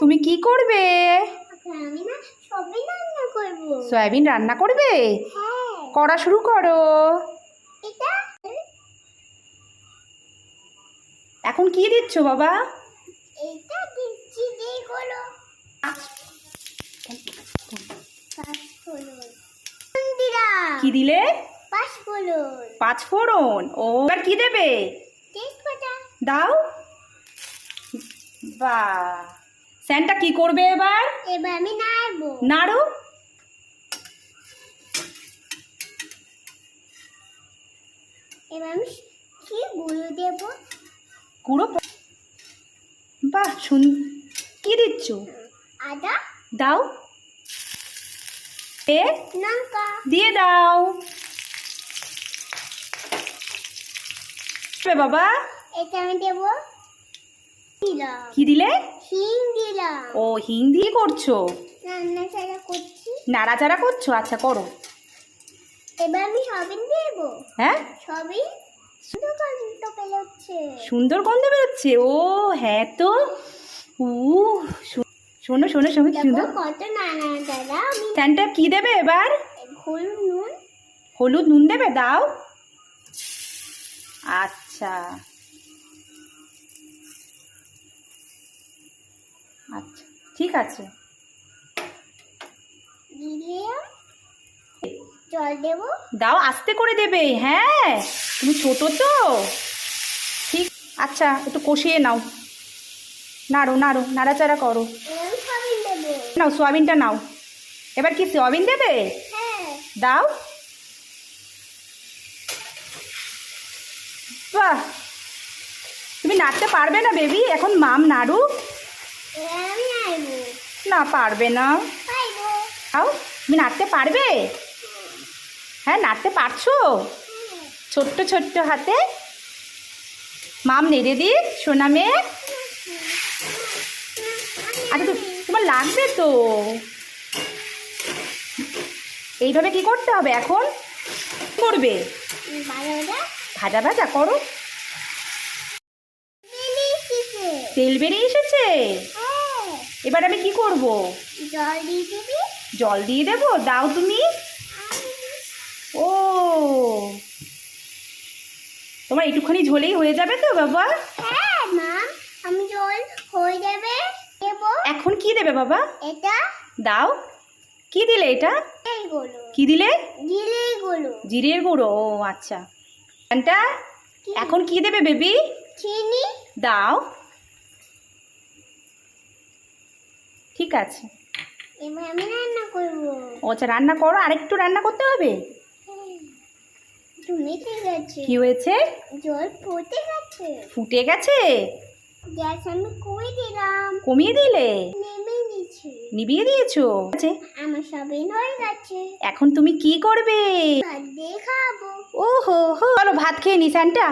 তুমি কি করবে? আমি না সবই রান্না করব। সয়াবিন রান্না করবে? হ্যাঁ। করা শুরু করো। এটা এখন কি দিচ্ছ বাবা? এটা দিচ্ছি যেগুলো কি দিলে? পাঁচফোড়ন। পাঁচ ফোড়ন ও এবার কি দেবে? দাও। বা স্যান্টা কি করবে এবার? এবার আমি নাড়বো। নাড়ু। এবার আমি কি গুঁড়ো দেবো? গুঁড়ো বাহ শুন কি দিচ্ছ? আদা। দাও। এ লঙ্কা। দিয়ে দাও। বাবা। এটা আমি দেবো কি দিলে? ও হিং দিয়ে করছ? নাড়াচাড়া করছ। আচ্ছা করো। এবার আমি সবিন দেবো। হ্যাঁ? সবিন সুন্দর গন্ধ বেরোচ্ছে? ও হ্যাঁ তো। উ শোনো শোনো দেখো সুন্দর। কত নানা দাদা স্যান্টা কি দেবে এবার? হলুদ নুন। হলুদ নুন দেবে? দাও। আচ্ছা। আচ্ছা ঠিক আছে। জল দেবো? দাও আস্তে করে দেবে হ্যাঁ। তুমি ছোট তো। ঠিক আচ্ছা একটু কষিয়ে নাও। নাড়ো নাড়ো নাড়াচাড়া করো। নাও সোয়াবিনটা নাও। এবার কি সোয়াবিন দেবে? হ্যাঁ। দাও। বাহ! তুমি নাড়তে পারবে না বেবি। এখন মাম নাড়ু না, পারবে না। দাও তুমি নাড়তে পারবে? হ্যাঁ নাড়তে পারছ? ছোট্ট ছোট্ট হাতে। মাম, নেড়ে দি সোনা মেয়ে। আচ্ছা তোমার লাগবে তো। এইভাবে কি করতে হবে এখন? করবে। ভাজা ভাজা, করো। তেল বেরিয়ে এসেছে। এবার আমি কি করব? জল দিয়ে দিবি। জল দিয়ে দেবো? দাও তুমি। ও। তোমার একটুখানি ঝোলেই হয়ে যাবে তো বাবা? হ্যাঁ মা। আমি জল হয়ে যাবে। দেবো। এখন কি দেবে বাবা? এটা। দাও। কি দিলে এটা? কি দিলে? এইগুলো জিরের গুঁড়ো। ও আচ্ছা। এখন কি দেবে বেবি? চিনি। দাও। ঠিক আছে। এবার আমি রান্না করব। ও আচ্ছা রান্না করো আরেকটু রান্না করতে হবে? কি হয়েছে? জল ফুটে গেছে। ফুটে গেছে? গ্যাস আমি কই দিলাম। কমিয়ে দিলে? নেমে নিভিয়ে দিয়েছ? আছে আমার হয়ে গেছে। এখন তুমি কি করবে? ভাত দিয়ে খাব। ও হো হো চলো ভাত খেয়ে নি স্যান্টা।